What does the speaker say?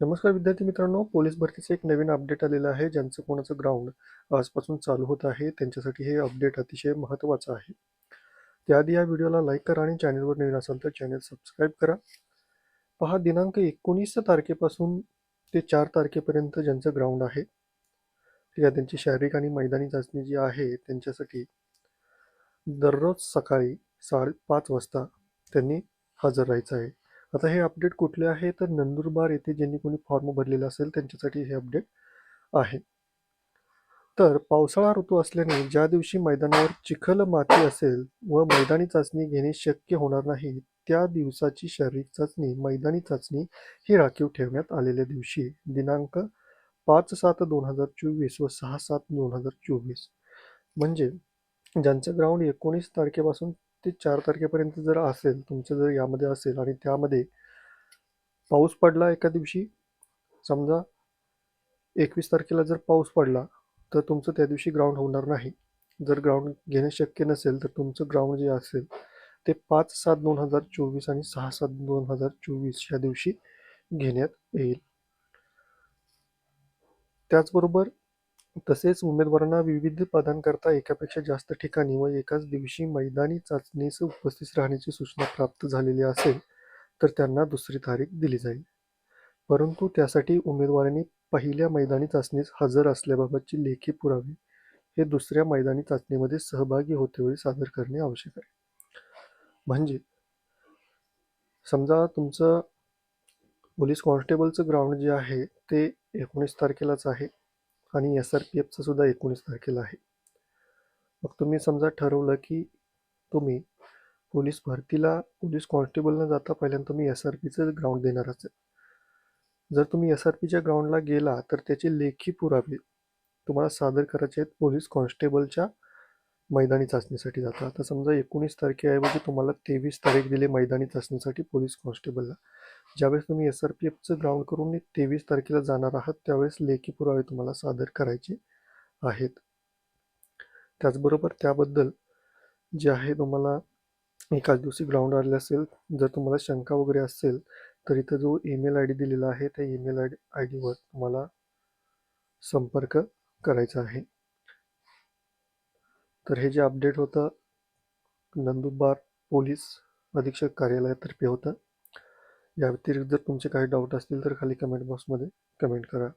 नमस्कार विद्यार्थी मित्रांनो पोलीस भरतीचं एक नवीन अपडेट आलेलं आहे ज्यांचं कोणाचं ग्राउंड आजपासून चालू होत आहे त्यांच्यासाठी हे अपडेट अतिशय महत्त्वाचं आहे. त्याआधी या व्हिडिओला लाईक करा आणि चॅनलवर नवीन असाल तर चॅनल सबस्क्राईब करा. पहा दिनांक एकोणीस तारखेपासून ते चार तारखेपर्यंत ज्यांचं ग्राउंड आहे या त्यांची शारीरिक आणि मैदानी चाचणी जी आहे त्यांच्यासाठी दररोज सकाळी साडेपाच वाजता त्यांनी हजर राहायचं आहे. आता हे अपडेट कुठले आहे? तर नंदुरबार येथे ज्यांनी कोणी फॉर्म भरलेला असेल त्यांच्यासाठी हे अपडेट आहे. तर पावसाळा ऋतू असल्याने ज्या दिवशी मैदानावर चिखल माती असेल व मैदानी चाचणी घेणे शक्य होणार नाही त्या दिवसाची शारीरिक चाचणी मैदानी चाचणी ही राखीव ठेवण्यात आलेल्या दिवशी दिनांक पाच सात दोन हजार चोवीस व सहा सात दोन हजार चोवीस. म्हणजे ज्यांचं ग्राउंड एकोणीस तारखेपासून ते चार तारखेपर्यंत जर असेल तुमचं जर यामध्ये असेल आणि त्यामध्ये पाऊस पडला एका दिवशी समजा एकवीस तारखेला जर पाऊस पडला तर तुमचं त्या दिवशी ग्राउंड होणार नाही. जर ग्राउंड घेणे शक्य नसेल तर तुमचं ग्राउंड जे असेल ते पाच सात दोन हजार चोवीस आणि सहा सात दोन हजार चोवीस या दिवशी घेण्यात येईल. त्याचबरोबर तसेच उमेदवारांना विविध पदांकरता एकापेक्षा जास्त ठिकाणी व एकाच दिवशी मैदानी चाचणीस उपस्थित राहण्याची सूचना प्राप्त झालेली असेल तर त्यांना दुसरी तारीख दिली जाईल. परंतु त्यासाठी उमेदवारांनी पहिल्या मैदानी चाचणीस हजर असल्याबाबतचे लेखी पुरावे हे दुसऱ्या मैदानी चाचणीमध्ये सहभागी होतेवेळी सादर करणे आवश्यक आहे. म्हणजे समजा तुमचं पोलीस कॉन्स्टेबलचं ग्राउंड जे आहे ते एकोणीस तारखेलाच आहे. आणि एस आर पी एफचं सुद्धा एकोणीस तारखेला आहे. मग तुम्ही समजा ठरवलं की तुम्ही पोलीस भरतीला पोलीस कॉन्स्टेबल न जाता पहिल्यांदा तुम्ही एस आर पीचं ग्राउंड देणार असेल जर तुम्ही एस आर पीच्या ग्राउंडला गेला तर त्याचे लेखी पुरावे तुम्हाला सादर करायचे आहेत पोलीस कॉन्स्टेबलच्या मैदानी चाचणीसाठी जाता आता समजा एकोणीस तारखेऐवजी तुम्हाला तेवीस तारीख दिली मैदानी चाचणीसाठी पोलीस कॉन्स्टेबलला. ज्यावेळेस तुम्ही एस आर पी एफचं ग्राउंड करून तेवीस तारखेला जाणार आहात त्यावेळेस लेखी पुरावे तुम्हाला सादर करायचे आहेत. त्याचबरोबर त्याबद्दल जे आहे तुम्हाला एकाच दिवशी ग्राउंड आले असेल जर तुम्हाला शंका वगैरे असेल तर इथं जो ईमेल आय डी दिलेला आहे त्या ईमेल आय डी आय डीवर तुम्हाला संपर्क करायचा आहे. तर हे जे अपडेट होतं नंदुरबार पोलीस अधीक्षक कार्यालयातर्फे होतं. या व्यतिरिक्त जर तुमचे काही डाऊट असतील तर खाली कमेंट बॉक्समध्ये कमेंट करा.